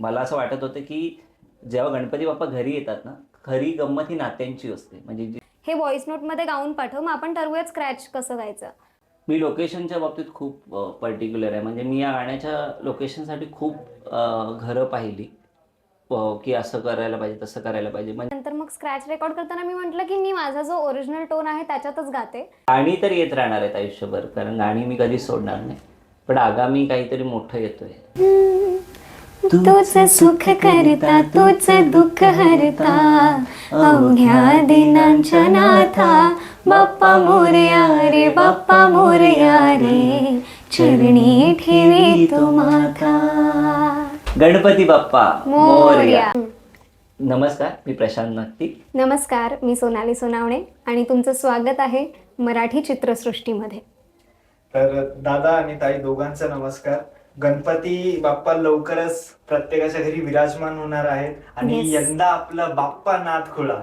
मला असं वाटत होतं की जेव्हा गणपती बाप्पा घरी येतात ना खरी गंमत ही नात्यांची असते. म्हणजे हे व्हॉइस नोटमध्ये गाऊन पाठव मग आपण ठरवूयात स्क्रॅच कसं गायचं. मी लोकेशनच्या बाबतीत खूप पर्टिक्युलर आहे. म्हणजे मी या गाण्याच्या लोकेशनसाठी खूप घरं पाहिली. की असं करायला पाहिजे तसं करायला पाहिजे. म्हणजे नंतर मग स्क्रॅच रेकॉर्ड करताना मी म्हटलं की मी माझा जो ओरिजिनल टोन आहे त्याच्यातच गाते. गाणी तर येत राहणार आहेत आयुष्यभर कारण गाणी मी कधीच सोडणार नाही. पण आगामी काहीतरी मोठं येतोय. तुझ सुख करता तुझ दुःख हरता. अवघ्या दिनांच्या नाथा बाप्पा मोरया रे बाप्पा मोरया रे चरणी ठेवी तू माथा. गणपती बाप्पा मोरया. नमस्कार मी प्रशांत नागती नमस्कार मी सोनाली सोनावणे आणि तुमचं स्वागत आहे मराठी चित्रसृष्टीमध्ये. तर दादा आणि ताई दोघांचा नमस्कार. गणपती बाप्पा लवकरच प्रत्येकाच्या घरी विराजमान होणार आहेत आणि Yes. यंदा आपलं बाप्पा नाथ खुळा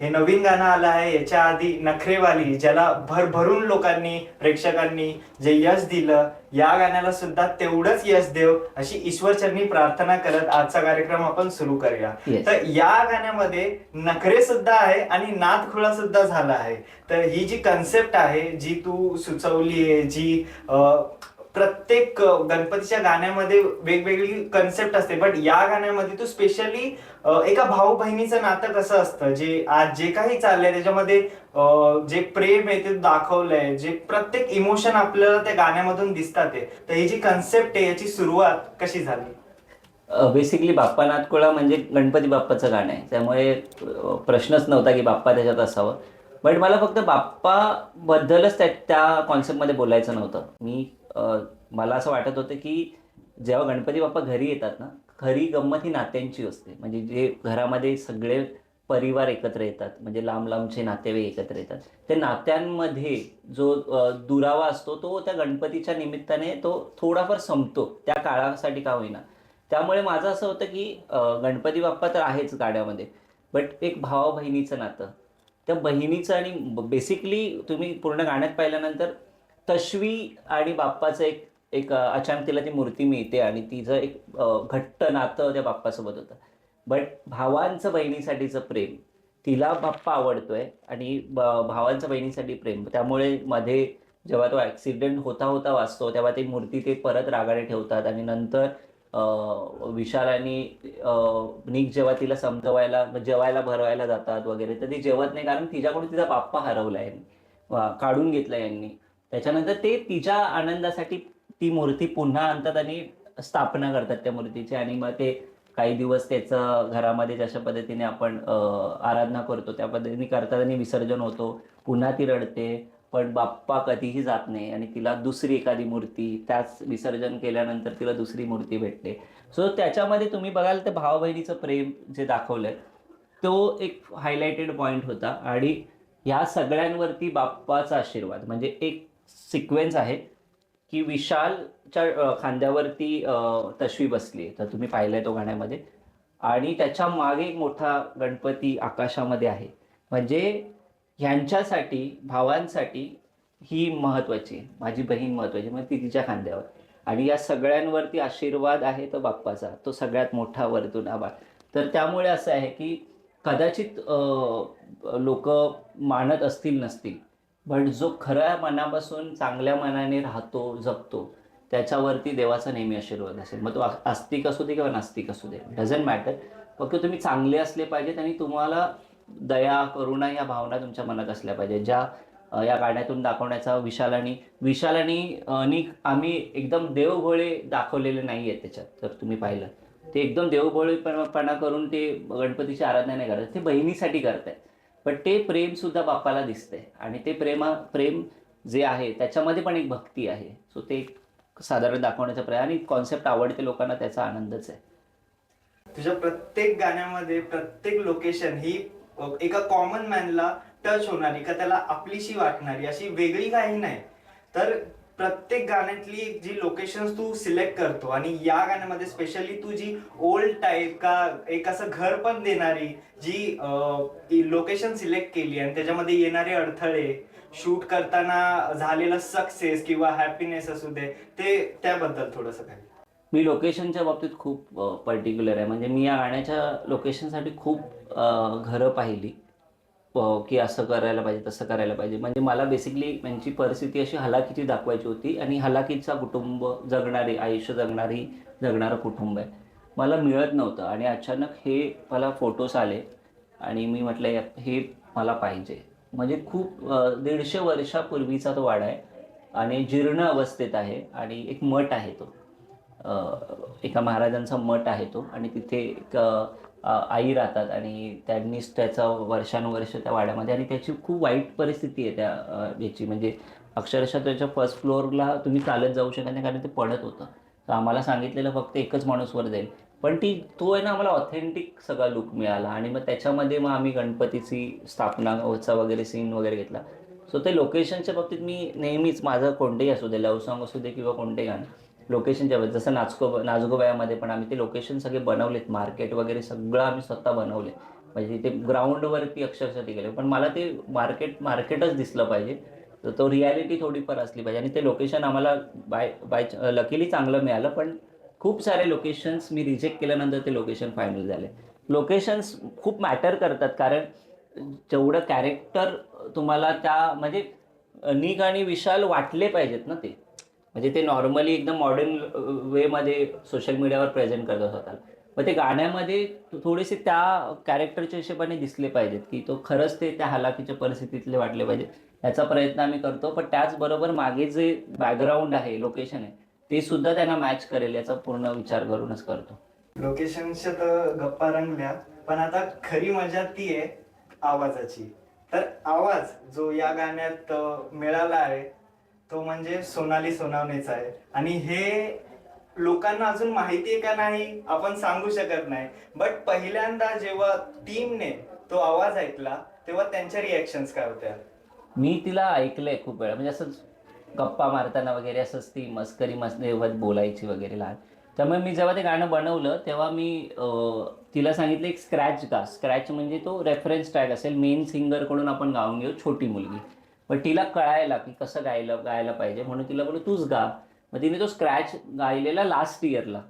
हे नवीन गाणं आलं आहे याच्या आधी नखरेवाली ज्याला भरभरून लोकांनी प्रेक्षकांनी जे यश दिलं या गाण्याला सुद्धा तेवढंच यश देव अशी ईश्वरचरणी प्रार्थना करत आजचा कार्यक्रम आपण सुरू करूया Yes. तर या गाण्यामध्ये नखरे सुद्धा आहे आणि नाथ खुळा सुद्धा झाला आहे तर ही जी कन्सेप्ट आहे जी तू सुचवली आहे जी अं, प्रत्येक गणपतीच्या गाण्यामध्ये वेगवेगळी कन्सेप्ट असते. बट या गाण्यामध्ये तू स्पेशली एका भाऊ बहिणीचं नातं कसं असतं? जे आज जे काही चाललंय त्याच्यामध्ये जे प्रेम आहे ते दाखवलंय जे प्रत्येक इमोशन आपल्याला त्या गाण्यामधून दिसतात तर ही जी कन्सेप्ट आहे याची सुरुवात कशी झाली? बेसिकली बाप्पा नाथकुळा म्हणजे गणपती बाप्पाचं गाणं आहे. त्यामुळे प्रश्नच नव्हता की बाप्पा त्याच्यात असावं. बट मला फक्त बाप्पाबद्दलच त्या त्या कॉन्सेप्टमध्ये बोलायचं नव्हतं. मी मला असं वाटत होतं की जेव्हा गणपती बाप्पा घरी येतात ना खरी गंमत ही नात्यांची असते. म्हणजे जे घरामध्ये सगळे परिवार एकत्र येतात म्हणजे लांब लांबचे नातेवाईक एकत्र येतात त्या नात्यांमध्ये जो दुरावा असतो तो त्या गणपतीच्या निमित्ताने तो थोडाफार संपतो. त्या काळासाठी का होईना. त्यामुळे माझं असं होतं की गणपती बाप्पा तर आहेच गाण्यामध्ये बट एक भावा बहिणीचं नातं. त्या बहिणीचं आणि बेसिकली तुम्ही पूर्ण गाण्यात पाहिल्यानंतर तश्वी आणि बाप्पाचं एक एक अचानक तिला ती मूर्ती मिळते आणि तिचं एक घट्ट नातं त्या बाप्पासोबत होतं. बट भावांचं बहिणीसाठीचं प्रेम तिला बाप्पा आवडतोय आणि भावांचं बहिणीसाठी प्रेम. त्यामुळे मध्ये जेव्हा तो ॲक्सिडेंट होता होता वाचतो तेव्हा ती मूर्ती ते परत रागाने ठेवतात आणि नंतर विशाल आणि निक जेव्हा तिला समजवायला जेवायला भरवायला जातात वगैरे तर ती जेवत नाही कारण तिच्याकडून तिचा बाप्पा हरवला यांनी. काढून घेतला यांनी. त्याच्यानंतर ते तिच्या आनंदासाठी ती मूर्ती पुन्हा आणतात आणि स्थापना करतात त्या मूर्तीची. आणि मग ते काही दिवस त्याचं घरामध्ये जशा पद्धतीने आपण आराधना करतो त्या पद्धतीने करतात आणि विसर्जन होतो. पुन्हा ती रडते पण बाप्पा कधीही जात नाही आणि तिला दुसरी एखादी मूर्ती त्याच विसर्जन केल्यानंतर तिला दुसरी मूर्ती भेटते. सो त्याच्यामध्ये तुम्ही बघाल तर भावा बहिणीचं प्रेम जे दाखवलंय तो एक हायलाइटेड पॉईंट होता. आणि ह्या सगळ्यांवरती बाप्पाचा आशीर्वाद म्हणजे एक सिक्वेन्स आहे की विशालच्या खांद्यावरती तशवी बसली बसली तर तुम्ही पाहिलंय तो गाण्यामध्ये. आणि त्याच्यामागे एक मोठा गणपती आकाशामध्ये आहे. म्हणजे ह्यांच्यासाठी भावांसाठी ही महत्त्वाची माझी बहीण महत्त्वाची म्हणजे ती तिच्या खांद्यावर. आणि या सगळ्यांवरती आशीर्वाद आहे तो बाप्पाचा. तो सगळ्यात मोठा वरतून आभार तर त्यामुळे असं आहे की कदाचित लोक मानत असतील नसतील बट जो खऱ्या मनापासून चांगल्या मनाने राहतो जगतो त्याच्यावरती देवाचा नेहमी आशीर्वाद असेल. मग तो आस्तिक असू दे किंवा नास्तिक असू दे डझंट मॅटर फक्त तुम्ही चांगले असले पाहिजेत आणि तुम्हाला दया करुणा या भावना तुमच्या मनात असल्या पाहिजेत ज्या या गाण्यातून दाखवण्याचा विशाल आणि विशाल आणि आम्ही एकदम देवभोळे दाखवलेले नाही आहेत त्याच्यात तर तुम्ही पाहिलं. ते एकदम देवभोळेपणा करून ते गणपतीची आराधना नाही करत ते बहिणीसाठी करत आहे पण ते प्रेम सुद्धा बाप्पाला दिसतंय. आणि ते प्रेमा प्रेम जे आहे त्याच्यामध्ये पण एक भक्ती आहे. सो ते एक साधारण दाखवण्याचा प्रयत्न. आणि कॉन्सेप्ट आवडते लोकांना त्याचा आनंदच आहे. तुझ्या प्रत्येक गाण्यामध्ये प्रत्येक लोकेशन ही एका कॉमन मॅनला टच होणारी का त्याला आपलीशी वाटणारी अशी वेगळी काही नाही. तर प्रत्येक गाण्यातली जी लोकेशन तू सिलेक्ट करतो आणि या गाण्यामध्ये स्पेशली तू जी ओल्ड टाईप का एक असं घर पण देणारी जी लोकेशन सिलेक्ट केली आणि त्याच्यामध्ये येणारे अडथळे शूट करताना झालेला सक्सेस किंवा हॅपीनेस असू दे ते त्याबद्दल थोडस काय? मी लोकेशनच्या बाबतीत खूप पर्टिक्युलर आहे. म्हणजे मी या गाण्याच्या लोकेशनसाठी खूप घरं पाहिली. की असं करायला पाहिजे तसं करायला पाहिजे. म्हणजे मला बेसिकली त्यांची परिस्थिती अशी हलाखीची दाखवायची होती आणि हलाखीचा कुटुंब जगणारी आयुष्य जगणारी जगणारं कुटुंब आहे. मला मिळत नव्हतं आणि अचानक हे मला फोटोज आले आणि मी म्हटलं "या- हे मला पाहिजे. म्हणजे खूप दीडशे वर्षापूर्वीचा तो वाडा आहे आणि जीर्ण अवस्थेत आहे आणि एक मठ आहे तो. एका महाराजांचा मठ आहे तो आणि तिथे एक आई राहतात आणि त्यांनीच त्याचा वर्षानुवर्ष त्या वाड्यामध्ये आणि त्याची खूप वाईट परिस्थिती आहे त्या याची. म्हणजे अक्षरशः त्याच्या फर्स्ट फ्लोअरला तुम्ही चालत जाऊ शकत नाही कारण ते पडत होतं. तर आम्हाला सांगितलेलं फक्त एकच माणूस वर जाईल. पण ती तो आहे ना आम्हाला ऑथेंटिक सगळा लुक मिळाला आणि मग त्याच्यामध्ये मग आम्ही गणपतीची स्थापना उत्सव वगैरे सीन वगैरे घेतला. सो ते लोकेशनच्या बाबतीत मी नेहमीच माझं कोणतेही असू दे लव्ह सॉन्ग असू दे किंवा कोणतेही गाणं लोकेशनच्या जसं नाचको नाचगोबायामध्ये पण आम्ही ते लोकेशन सगळे बनवलेत मार्केट वगैरे सगळं आम्ही स्वतः बनवले. म्हणजे ते ग्राउंडवरती अक्षरशः ते गेले. पण मला ते मार्केट मार्केटच दिसलं पाहिजे. तर तो रियालिटी थोडीफार असली पाहिजे. आणि ते लोकेशन आम्हाला बाय बाय लकीली चांगलं मिळालं पण खूप सारे लोकेशन्स मी रिजेक्ट केल्यानंतर ते लोकेशन फायनल झाले. लोकेशन्स खूप मॅटर करतात कारण जेवढं कॅरेक्टर तुम्हाला त्या म्हणजे निक आणि विशाल वाटले पाहिजेत ना ते. म्हणजे ते नॉर्मली एकदम मॉडर्न वेमध्ये सोशल मीडियावर प्रेझेंट करत होतात मग ते गाण्यामध्ये थोडेसे त्या कॅरेक्टरच्या हिशोबाने दिसले पाहिजेत की तो खरंच ते त्या हलाखीच्या परिस्थितीतले वाटले पाहिजेत याचा प्रयत्न आम्ही करतो पण त्याचबरोबर मागे जे बॅकग्राऊंड आहे लोकेशन आहे ते सुद्धा त्यांना मॅच करेल याचा पूर्ण विचार करूनच करतो. लोकेशनच्या तर गप्पा रंगल्या पण आता खरी मजा ती आहे आवाजाची. तर आवाज जो या गाण्यात मिळाला आहे तो म्हणजे सोनाली सोनावणेचा आहे. आणि हे लोकांना अजून माहिती आहे का नाही? आपण सांगू शकत नाही. बट पहिल्यांदा जेव्हा टीमने तो आवाज ऐकला तेव्हा त्यांच्या रिॲक्शन्स काय होत्या? मी तिला ऐकलंय खूप वेळा. म्हणजे असंच गप्पा मारताना वगैरे असंच ती मस्करी मस्करीवत बोलायची वगैरे लहान. त्यामुळे मी जेव्हा ते गाणं बनवलं तेव्हा मी तिला सांगितलं एक स्क्रॅच गा. स्क्रॅच म्हणजे तो रेफरन्स ट्रॅक असेल. मेन सिंगरकडून आपण गाऊन घेऊ छोटी मुलगी. पण तिला कळायला की कसं गायलं गायला पाहिजे म्हणून तिला बोलू तूच गा. मग तिने तो स्क्रॅच गायलेला लास्ट इयरला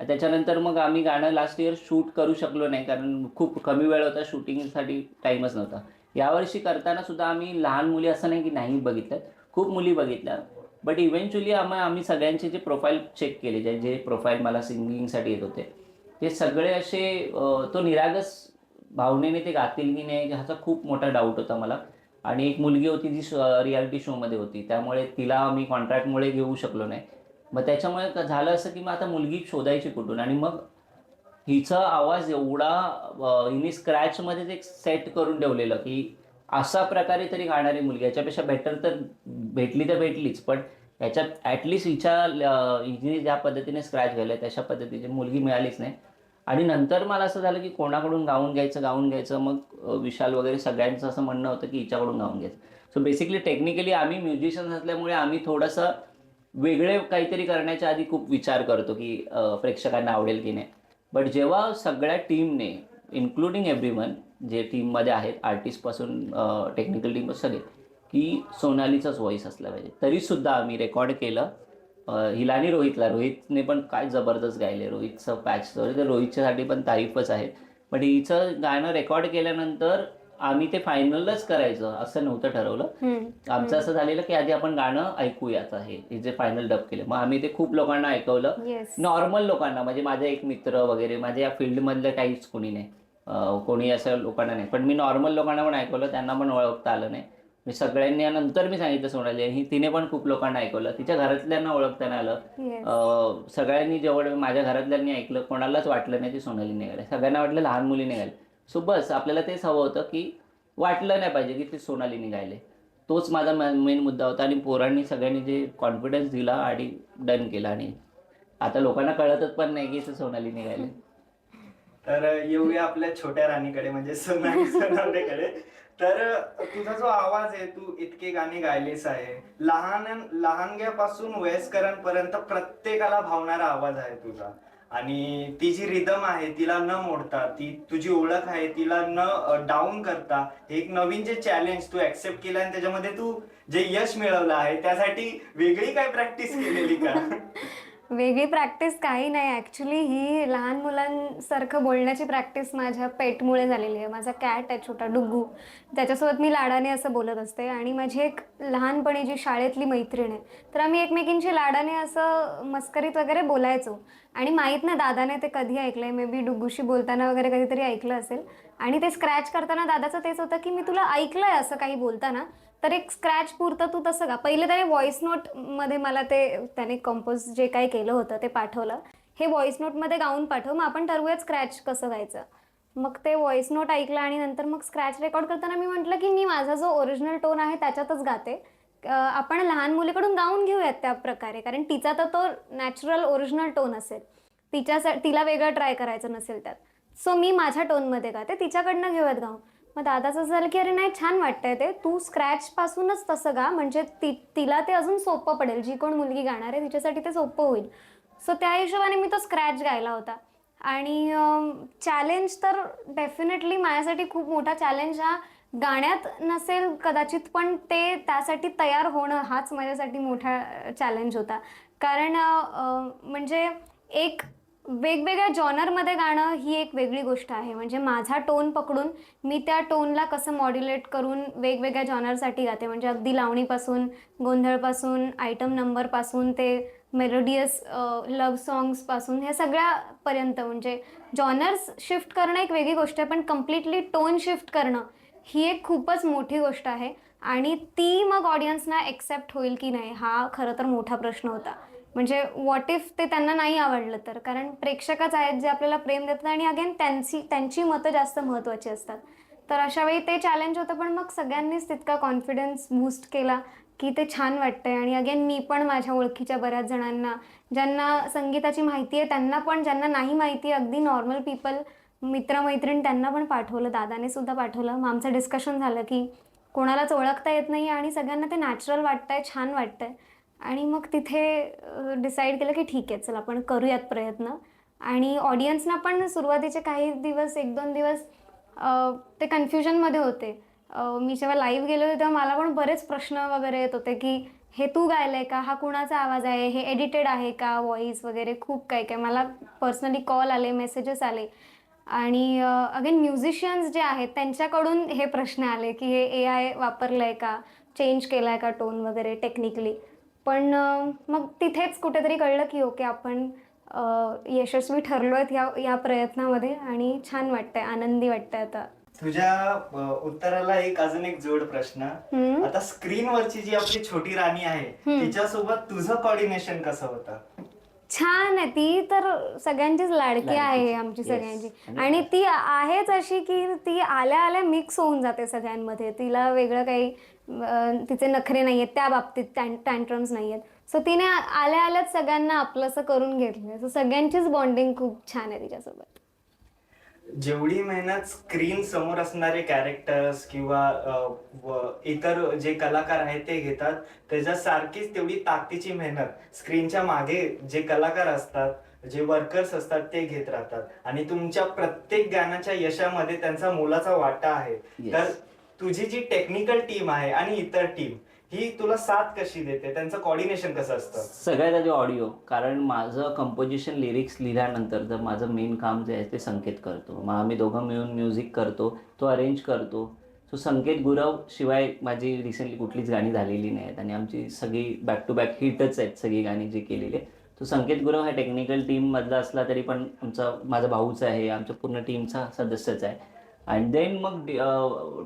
त्याच्यानंतर मग आम्ही गाणं लास्ट इयर शूट करू शकलो नाही कारण खूप कमी वेळ होता शूटिंगसाठी टाईमच नव्हता. यावर्षी करताना सुद्धा आम्ही लहान मुली असं नाही की नाही बघितल्यात खूप मुली बघितल्या. बट इव्हेंच्युअली आम्ही आम्ही सगळ्यांचे जे प्रोफाईल चेक केले जे जे प्रोफाईल मला सिंगिंगसाठी येत होते ते सगळे असे तो निरागस भावनेने ते गातील की नाही ह्याचा खूप मोठा डाऊट होता मला. आणि एक मुलगी होती जी रियालिटी शोमध्ये होती. त्यामुळे तिला मी कॉन्ट्रॅक्टमुळे घेऊ शकलो नाही. मग त्याच्यामुळे क- झालं असं की मग आता मुलगी शोधायची कुठून? आणि मग हिचा आवाज एवढा हिने स्क्रॅचमध्येच एक सेट करून ठेवलेलं की अशा प्रकारे तरी गाणारी मुलगी. याच्यापेक्षा बेटर तर भेटली तर भेटलीच पण याच्यात ॲटलिस्ट हिच्या हिने ज्या पद्धतीने स्क्रॅच घ्यायला तशा पद्धतीची मुलगी मिळालीच नाही. आणि नंतर मला असं झालं की कोणाकडून गाऊन घ्यायचं गाऊन घ्यायचं. मग विशाल वगैरे सगळ्यांचं असं म्हणणं होतं की हिच्याकडून गाऊन घ्यायचं. सो बेसिकली टेक्निकली आम्ही म्युझिशियन्स असल्यामुळे आम्ही थोडंसं वेगळे काहीतरी करण्याच्या आधी खूप विचार करतो की प्रेक्षकांना आवडेल की नाही. बट जेव्हा सगळ्या टीमने इन्क्लुडिंग एव्हरीवन जे टीममध्ये आहेत आर्टिस्टपासून टेक्निकल टीम सगळे की सोनालीचाच व्हॉइस असला पाहिजे. तरीसुद्धा आम्ही रेकॉर्ड केलं. अं, हिला आणि रोहितला. रोहितने पण काय जबरदस्त गायले. रोहितचं पॅच तर रोहितच्यासाठी पण तारीफच आहे. पण हिचं गाणं रेकॉर्ड केल्यानंतर आम्ही ते फायनलच करायचं असं नव्हतं ठरवलं. आमचं असं झालेलं की आधी आपण गाणं ऐकूयात आहे. हे जे फायनल डब केलं. मग आम्ही ते खूप लोकांना ऐकवलं. नॉर्मल लोकांना म्हणजे माझे एक मित्र वगैरे माझ्या या फील्डमधलं काहीच कोणी नाही. कोणी असं लोकांना नाही. पण मी नॉर्मल लोकांना पण ऐकवलं. त्यांना पण ओळखता आलं नाही. मी सगळ्यांनी नंतर मी सांगितलं सोनाली ही तिने पण खूप लोकांना ऐकवलं. तिच्या घरातल्यांना ओळखता नाही आलं अं, सगळ्यांनी जेवढं माझ्या घरातल्यांनी ऐकलं कोणालाच वाटलं नाही ती सोनाली निघाले. सगळ्यांना वाटलं लहान मुली निघाले. सो बस आपल्याला तेच हवं होतं की वाटलं नाही पाहिजे की ते सोनाली निघाले. तोच माझा मेन मुद्दा होता आणि पोरांनी सगळ्यांनी जे कॉन्फिडन्स दिला आणि डन केला आणि आता लोकांना कळतच पण नाही की ते सोनाली निघाले. तर येऊया आपल्या छोट्या राणीकडे म्हणजे सोनाली सोनावणेकडे. तर तुझा जो आवाज आहे तू इतके गाणे गायलेस आहे. लहान लहानग्यापासून वयस्करांपर्यंत प्रत्येकाला भावणारा आवाज आहे तुझा. आणि ती जी रिदम आहे तिला न मोडता ती तुझी ओळख आहे तिला न डाऊन करता एक नवीन जे चॅलेंज तू ऍक्सेप्ट केलं आणि त्याच्यामध्ये तू जे यश मिळवलं आहे त्यासाठी वेगळी काय प्रॅक्टिस केलेली का? वेगळी प्रॅक्टिस काही नाही. ॲक्च्युली ही लहान मुलांसारखं बोलण्याची प्रॅक्टिस माझ्या पेटमुळे झालेली आहे. माझा कॅट आहे छोटा डुग्गू. त्याच्यासोबत मी लाडाने असं बोलत असते. आणि माझी एक लहानपणी जी शाळेतली मैत्रीण आहे तर आम्ही एकमेकींशी लाडाने असं मस्करीत वगैरे बोलायचो. आणि माहीत नाही दादाने ते कधी ऐकलंय. मे बी डुग्गूशी बोलताना वगैरे कधीतरी ऐकलं असेल. आणि ते स्क्रॅच करताना दादाचं तेच होतं की मी तुला ऐकलंय असं काही बोलताना. तर एक स्क्रॅच पुरतं तू तसं का पहिले त्याने व्हॉइस नोटमध्ये मला ते त्याने कंपोज जे काही केलं होतं ते पाठवलं. हे व्हॉइस नोटमध्ये गाऊन पाठव मग आपण ठरवूयात स्क्रॅच कसं गायचं मग ते व्हॉइस नोट ऐकलं आणि नंतर मग स्क्रॅच रेकॉर्ड करताना मी म्हटलं की मी माझा जो ओरिजिनल टोन आहे त्याच्यातच गाते. आपण लहान मुलीकडून गाऊन घेऊयात त्या प्रकारे कारण तिचा तर तो नॅचरल ओरिजिनल टोन असेल. तिच्या तिला वेगळं ट्राय करायचं नसेल त्यात. सो मी माझ्या टोनमध्ये गाते तिच्याकडनं घेऊयात गाऊन. मग दादाचं असं झालं की अरे नाही छान वाटतंय ते. तू स्क्रॅच पासूनच तसं गा. म्हणजे ती तिला ते अजून सोपं पडेल. जी कोण मुलगी गाणार आहे तिच्यासाठी ते सोपं होईल. सो त्या हिशोबाने मी तो स्क्रॅच गायला होता. आणि चॅलेंज तर डेफिनेटली माझ्यासाठी खूप मोठा चॅलेंज हा. गाण्यात नसेल कदाचित पण ते त्यासाठी तयार होणं हाच माझ्यासाठी मोठा चॅलेंज होता. कारण म्हणजे एक वेगवेगळ्या जॉनरमध्ये गाणं ही एक वेगळी गोष्ट आहे. म्हणजे माझा टोन पकडून मी त्या टोनला कसं मॉड्युलेट करून वेगवेगळ्या जॉनरसाठी गाते. म्हणजे अगदी लावणीपासून गोंधळपासून आयटम नंबरपासून ते मेलोडियस लव्ह सॉंग्सपासून ह्या सगळ्यापर्यंत. म्हणजे जॉनर्स शिफ्ट करणं एक वेगळी गोष्ट आहे. पण कम्प्लिटली टोन शिफ्ट करणं ही एक खूपच मोठी गोष्ट आहे. आणि ती मग ऑडियन्सना एक्सेप्ट होईल की नाही हा खरं तर मोठा प्रश्न होता. म्हणजे व्हॉट इफ ते त्यांना नाही आवडलं तर? कारण प्रेक्षकच आहेत जे आपल्याला प्रेम देतात आणि अगेन त्यांची त्यांची मतं जास्त महत्त्वाची असतात. तर अशा वेळी ते चॅलेंज होतं पण मग सगळ्यांनीच तितका कॉन्फिडन्स बूस्ट केला की ते छान वाटतंय. आणि अगेन मी पण माझ्या ओळखीच्या बऱ्याच जणांना ज्यांना संगीताची माहिती आहे त्यांना पण ज्यांना नाही माहिती आहे अगदी नॉर्मल पीपल मित्रमैत्रीण त्यांना पण पाठवलं. दादाने सुद्धा पाठवलं. मग आमचं डिस्कशन झालं की कोणालाच ओळखता येत नाही आणि सगळ्यांना ते नॅचरल वाटतंय छान वाटतंय. आणि मग तिथे डिसाईड केलं की ठीक आहे चल आपण करूयात प्रयत्न. आणि ऑडियन्सना पण सुरुवातीचे काही दिवस एक दोन दिवस ते कन्फ्युजनमध्ये होते. मी जेव्हा लाईव्ह गेले होते तेव्हा मला पण बरेच प्रश्न वगैरे येत होते की हे तू गायलंय का? हा कुणाचा आवाज आहे? हे एडिटेड आहे का? व्हॉईस वगैरे खूप काही काय. मला पर्सनली कॉल आले मेसेजेस आले. आणि अगेन म्युझिशियन्स जे आहेत त्यांच्याकडून हे प्रश्न आले की हे ए आय वापरलं आहे का? चेंज केला आहे का टोन वगैरे टेक्निकली पण मग तिथेच कुठेतरी कळलं की ओके आपण यशस्वी ठरलो आहेत या या प्रयत्नामध्ये आणि छान वाटतंय आनंदी वाटतंय आता. तुझ्या उत्तराला एक अजून एक जोड प्रश्न. आता स्क्रीनवरची जी आपली छोटी राणी आहे तिच्यासोबत तुझं कॉर्डिनेशन कसं होतं? छान आहे. ती तर सगळ्यांचीच लाडकी. आहे आमची Yes. सगळ्यांची. आणि- आणि ती आहेच अशी की ती आल्या आल्या मिक्स होऊन जाते सगळ्यांमध्ये. तिला वेगळं काही अं, तिचे नखरे नाही आहेत. त्या बाबतीत टँट्रम्स नाही आहेत. सो तिने आल्या आल्याच सगळ्यांना आपलंसं करून घेतलं सो सगळ्यांचीच बॉन्डिंग खूप छान आहे तिच्यासोबत. जेवढी मेहनत स्क्रीन समोर असणारे कॅरेक्टर्स किंवा इतर जे कलाकार आहेत ते घेतात त्याच्यासारखीच तेवढी ताकदीची मेहनत स्क्रीनच्या मागे जे कलाकार असतात जे वर्कर्स असतात ते घेत राहतात आणि तुमच्या प्रत्येक गाण्याच्या यशामध्ये त्यांचा मोलाचा वाटा आहे Yes. तर तुझी जी टेक्निकल टीम आहे आणि इतर टीम ही तुला साथ कशी देते? त्यांचं कॉर्डिनेशन कसं असतं? सगळ्यात आधी ऑडिओ कारण माझं कंपोजिशन लिरिक्स लिहिल्यानंतर जर माझं मेन काम जे आहे ते संकेत करतो. मग आम्ही दोघं मिळून म्युझिक करतो तो अरेंज करतो. सो संकेत गुरव शिवाय माझी रिसेंटली कुठलीच गाणी झालेली नाही आहेत आणि आमची सगळी बॅक टू बॅक हिटच आहेत सगळी गाणी जी केलेली. आहे तो संकेत गुरव हा टेक्निकल टीममधला असला तरी पण आमचा माझा भाऊच आहे आमच्या पूर्ण टीमचा सदस्यच आहे. आणि देन मग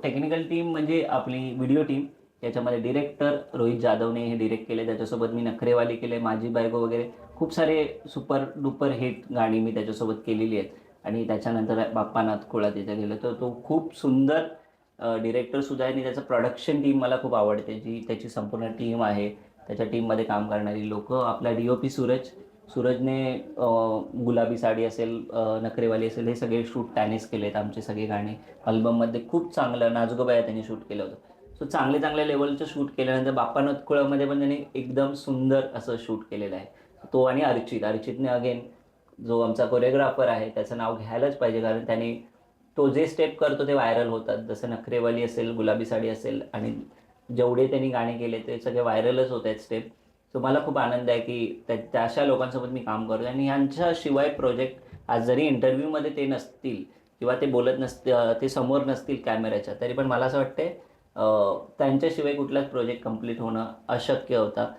टेक्निकल टीम म्हणजे आपली व्हिडिओ टीम याच्यामध्ये डिरेक्टर रोहित जाधवने हे डिरेक्ट केले. त्याच्यासोबत मी नखरेवाली केले माझी बायको वगैरे. खूप सारे सुपर डुपर हिट गाणी मी त्याच्यासोबत केलेली आहेत. आणि त्याच्यानंतर बाप्पानाथ खोळा तिथे गेलं. तर तो खूप सुंदर डिरेक्टर सुद्धा आहे. आणि त्याचं प्रोडक्शन टीम मला खूप आवडते. जी त्याची संपूर्ण टीम आहे. त्याच्या टीममध्ये काम करणारी लोक. आपला डी ओ पी सूरज. सूरजने गुलाबी साडी असेल नखरेवाली असेल हे सगळे शूट त्यानेच केलेत आमचे सगळे गाणे. अल्बममध्ये खूप चांगलं नाजगोबाया त्यांनी शूट केलं होतं. सो चांगले चांगल्या लेवलचं शूट केल्यानंतर बाप्पा नतकुळामध्ये पण त्यांनी एकदम सुंदर असं शूट केलेलं आहे. तो आणि अर्चित. अर्चितने अगेन जो आमचा कोरिओग्राफर आहे त्याचं नाव घ्यायलाच पाहिजे कारण त्याने तो जे स्टेप करतो ते व्हायरल होतात. जसं नखरेवाली असेल गुलाबी साडी असेल आणि जेवढे त्यांनी गाणे केले ते सगळे व्हायरलच होत आहेत स्टेप सो मला खूप आनंद आहे की त्या त्या अशा लोकांसोबत मी काम करतो आणि ह्यांच्याशिवाय प्रोजेक्ट आज जरी इंटरव्ह्यूमध्ये ते नसतील किंवा ते बोलत नसतील ते समोर नसतील कॅमेऱ्याच्या तरी पण मला असं वाटते त्यांच्याशिवाय कुठलाच प्रोजेक्ट कंप्लीट होणं अशक्य होता.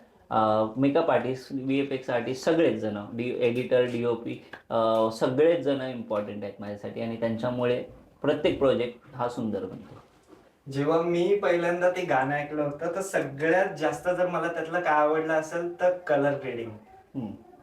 Makeup artist V F X artist सगळेच जण D editor D O P सगळेच जण इम्पॉर्टंट आहेत माझ्यासाठी आणि त्यांच्यामुळे प्रत्येक प्रोजेक्ट हा सुंदर बनतो. जेव्हा मी पहिल्यांदा ते गाणं ऐकलं होतं तर सगळ्यात जास्त जर मला त्यातलं काय आवडलं असेल तर कलर ग्रेडिंग.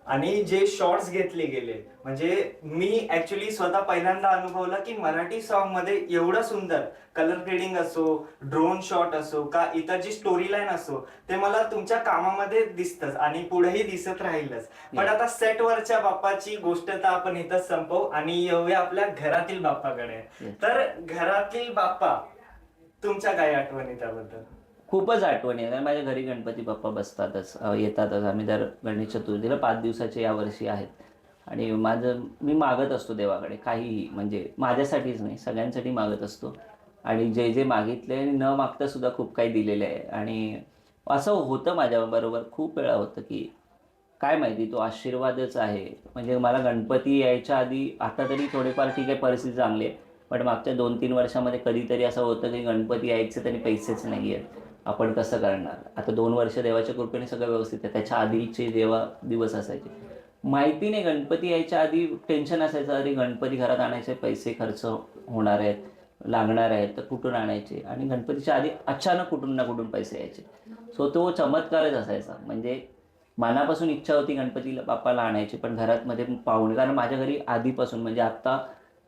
आणि जे शॉर्ट्स घेतले गेले म्हणजे मी ऍक्च्युली स्वतः पहिल्यांदा अनुभवलं की मराठी सॉन्गमध्ये एवढं सुंदर कलर ग्रेडिंग असो ड्रोन शॉट असो का इतर जी स्टोरी लाईन असो ते मला तुमच्या कामामध्ये दिसतच आणि पुढेही दिसत राहीलच पण. आता सेटवरच्या बाप्पाची गोष्ट तर आपण इथंच संपवू आणि येऊया आपल्या घरातील बाप्पाकडे. तर घरातील बाप्पा तुमच्या काय आठवणी त्याबद्दल खूपच आठवण आहे. माझ्या घरी गणपती बाप्पा बसतातच येतातच. आम्ही दर गणेश चतुर्थीला पाच दिवसाचे यावर्षी आहेत. आणि माझं मी मागत असतो देवाकडे काहीही म्हणजे माझ्यासाठीच नाही सगळ्यांसाठी मागत असतो. आणि जे जे मागितले आणि न मागता सुद्धा खूप काही दिलेलं आहे. आणि असं होतं माझ्याबरोबर खूप वेळा होतं की काय माहिती तो आशीर्वादच आहे. म्हणजे मला गणपती यायच्या आधी आता तरी थोडेफार ठीक आहे परिस्थिती चांगली आहे. पण मागच्या दोन तीन वर्षामध्ये कधीतरी असं होतं की गणपती यायचे तरी पैसेच नाही आहेत आपण कसं करणार? आता दोन वर्ष देवाच्या कृपेने सगळं व्यवस्थित आहे. त्याच्या आधीचे देवा दिवस असायचे. माहिती नाही गणपती यायच्या आधी टेन्शन असायचं. अरे गणपती घरात आणायचे पैसे खर्च होणार आहेत लागणार आहेत तर कुठून आणायचे? आणि गणपतीच्या आधी अचानक कुठून ना कुठून पैसे यायचे. सो तो चमत्कारच असायचा. म्हणजे मनापासून इच्छा होती गणपतीला बाप्पाला आणायची पण घरात मध्ये पाहुणे कारण माझ्या घरी आधीपासून म्हणजे आत्ता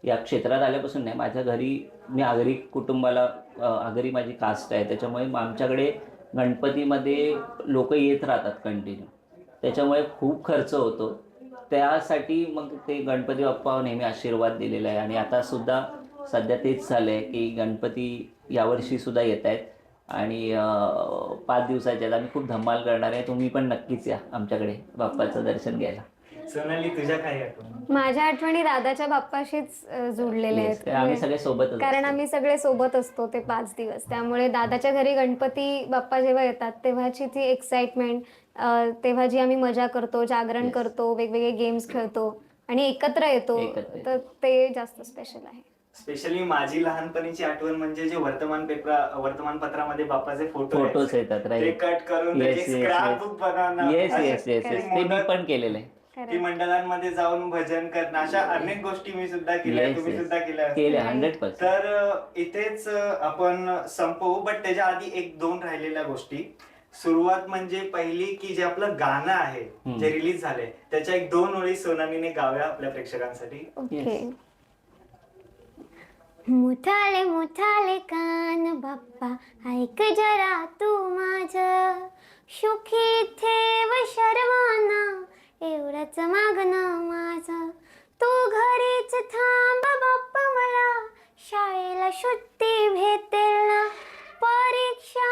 या क्षेत्रात आल्यापासून नाही. माझ्या घरी मी आगरी कुटुंबाला आगरी माझी कास्ट आहे. त्याच्यामुळे आमच्याकडे गणपतीमध्ये लोक येत राहतात कंटिन्यू त्याच्यामुळे खूप खर्च होतो. त्यासाठी मग ते गणपती बाप्पा नेहमी आशीर्वाद दिलेला आहे. आणि आता सुद्धा सध्या तेच झालं आहे की गणपती यावर्षीसुद्धा येत आहेत. आणि पाच दिवसाचे आहेत. आम्ही खूप धमाल करणार आहे. तुम्ही पण नक्कीच या आमच्याकडे बाप्पाचं दर्शन घ्यायला. सोनाली तुझ्या काय आठवणी? माझ्या आठवणी दादाच्या बाप्पाशीच अ, Yes, ते आम्ही आहेत सगळे सोबतच कारण असतो. आम्ही सगळे सोबत असतो ते पाच दिवस. त्यामुळे दादाच्या घरी गणपती बाप्पा जेव्हा येतात तेव्हाची ती एक्साइटमेंट तेव्हा जी आम्ही मजा करतो जागरण Yes. करतो वेगवेगळे गेम्स खेळतो आणि एकत्र येतो एकत्र येतो. तर ते जास्त स्पेशल आहे. स्पेशली माझी लहानपणीची आठवण म्हणजे जे वर्तमानपेपर वर्तमानपत्रामध्ये बाप्पाचे फोटो फोटोज येतात ते राईट कट करून येस स्क्रॅप बुक बनवणं. येस अशा येस येस येस ते मी पण केलेलं आहे. की मंडळांमध्ये जाऊन भजन करणं अशा अनेक गोष्टी मी सुद्धा केल्या Yes, तुम्ही yes. सुद्धा केल्या केले. हंड्रेड पर्सेंट तर अ, इथेच अ, आपण संपवू बट त्याच्या आधी एक दोन राहिलेल्या गोष्टी सुरुवात म्हणजे पहिली की जे आपलं गाणं आहे हम्म. जे रिलीज झालंय त्याच्या एक दोन ओळी सोनालीने गाव्या आपल्या प्रेक्षकांसाठी ओके Yes. मुठाले मुठाले कान बाप्पा ऐक जरा तू माझ सुखी ठेव शर्वाना एवढंच मागणं माझं. तू घरीच थांब बाप्पा मला. शाळेला सुट्टी भेटेल ना? परीक्षा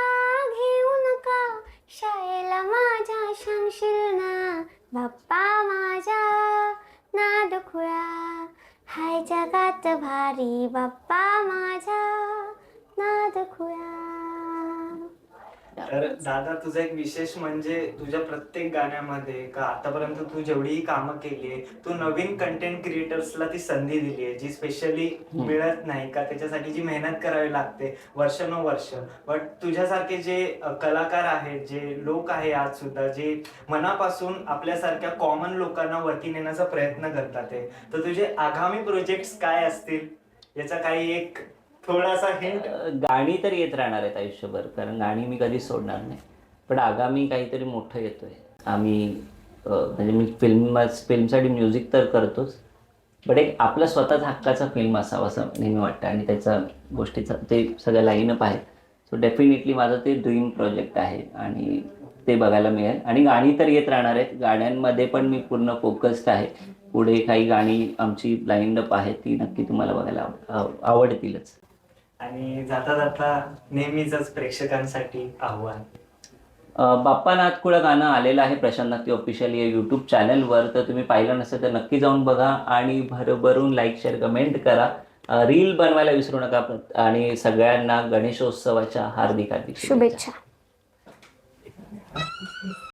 घेऊ नका शाळेला माझ्या सांगशील ना? बाप्पा माझ्या नाद खुळा हाय जगात भारी बाप्पा माझा नाद खुळा तर दादा तुझा एक विशेष म्हणजे तुझ्या प्रत्येक गाण्यामध्ये का आतापर्यंत तू जेवढीही कामं केली आहे तू नवीन कंटेंट क्रिएटर्सला ती संधी दिली आहे जी स्पेशली मिळत नाही का? त्याच्यासाठी जी मेहनत करावी लागते वर्षानुवर्ष. बट तुझ्यासारखे जे कलाकार आहेत जे लोक आहे आज सुद्धा जे मनापासून आपल्यासारख्या कॉमन लोकांना वरती नेण्याचा प्रयत्न करतात तर तुझे आगामी प्रोजेक्ट काय असतील? याचा काही एक थोडासा हिंट गाणी तर येत राहणार आहेत आयुष्यभर कारण गाणी मी कधीच सोडणार नाही. पण आगामी काहीतरी मोठं येतोय. आम्ही म्हणजे मी फिल्म फिल्मसाठी म्युझिक तर करतोच बट एक आपला स्वतःच हक्काचा फिल्म असावा असं नेहमी वाटतं. आणि त्याचा गोष्टीचा ते सगळं लाईनअप आहे सो डेफिनेटली माझं ते ड्रीम प्रोजेक्ट आहे आणि ते बघायला मिळेल. आणि गाणी तर येत राहणार आहेत. गाण्यांमध्ये पण मी पूर्ण फोकस्ड आहे. पुढे काही गाणी आमची लाईनअप आहे ती नक्की तुम्हाला बघायला आव- आवडतीलच. आणि जाता जाता नेहमीच प्रेक्षकांसाठी आव्हान. बाप्पा नाथकुळं गाणं आलेलं आहे प्रशांत नाथी ऑफिशियल या यूट्यूब चॅनलवर तर तुम्ही पाहिलं नसेल तर नक्की जाऊन बघा आणि भरभरून लाईक शेअर कमेंट करा. रील बनवायला विसरू नका आणि सगळ्यांना गणेशोत्सवाच्या हार्दिक हार्दिक शुभेच्छा.